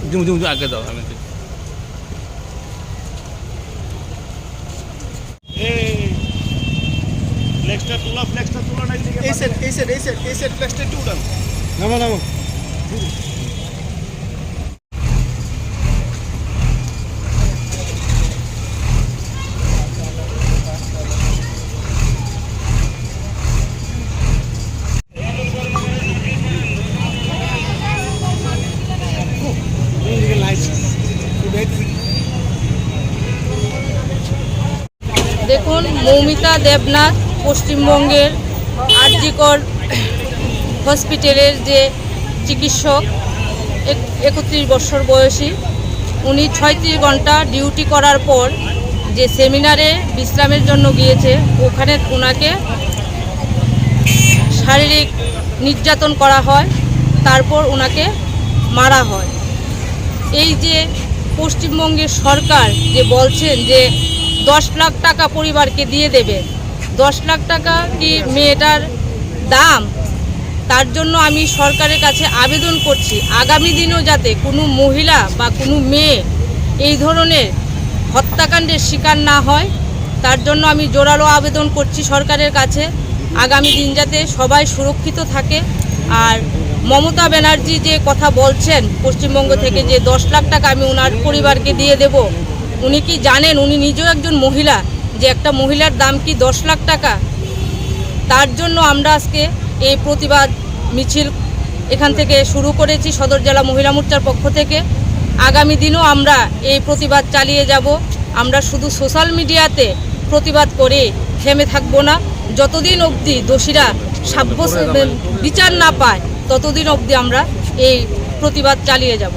Zoom zoom zoom আগে দাও আমি ফ্লেক্সটা তোলা ফ্লেক্সটা তোলা নাই এই সেট এই সেট এই সেট এই সেট ফ্লেক্সটা একটু উঠান। নামো নামো। দেখুন মৌমিতা দেবনাথ পশ্চিমবঙ্গের আরজিকর হসপিটালের যে চিকিৎসক, এক- একত্রিশ বছর বয়সী। উনি ছয়ত্রিশ ঘণ্টা ডিউটি করার পর যে সেমিনারে বিশ্রামের জন্য গিয়েছে, ওখানে ওনাকে শারীরিক নির্যাতন করা হয়, তারপর ওনাকে মারা হয়। এই যে পশ্চিমবঙ্গের সরকার যে বলছেন যে দশ লাখ টাকা পরিবারকে দিয়ে দেবে। দশ লাখ টাকা কি মেয়েটার দাম? তার জন্য আমি সরকারের কাছে আবেদন করছি। আগামী দিনেও যাতে কোনো মহিলা বা কোনো মেয়ে এই ধরনের হত্যাকাণ্ডের শিকার না হয়, তার জন্য আমি জোরালো আবেদন করছি সরকারের কাছে। আগামী দিন যাতে সবাই সুরক্ষিত থাকে। আর মমতা ব্যানার্জি যে কথা বলছেন, পশ্চিমবঙ্গ থেকে যে দশ লাখ টাকা আমি ওনার পরিবারকে দিয়ে দেব উনি কি জানেন উনি নিজেও একজন মহিলা যে একটা মহিলার দাম কি দশ লাখ টাকা? তার জন্য আমরা আজকে এই প্রতিবাদ মিছিল এখান থেকে শুরু করেছি সদর জেলা মহিলা মোর্চার পক্ষ থেকে। আগামী দিনও আমরা এই প্রতিবাদ চালিয়ে যাব। আমরা শুধু সোশ্যাল মিডিয়াতে প্রতিবাদ করে থেমে থাকব না। যতদিন অবধি দোষীরা সাব্যস্ত বিচার না পায় ততদিন অবধি আমরা এই প্রতিবাদ চালিয়ে যাব।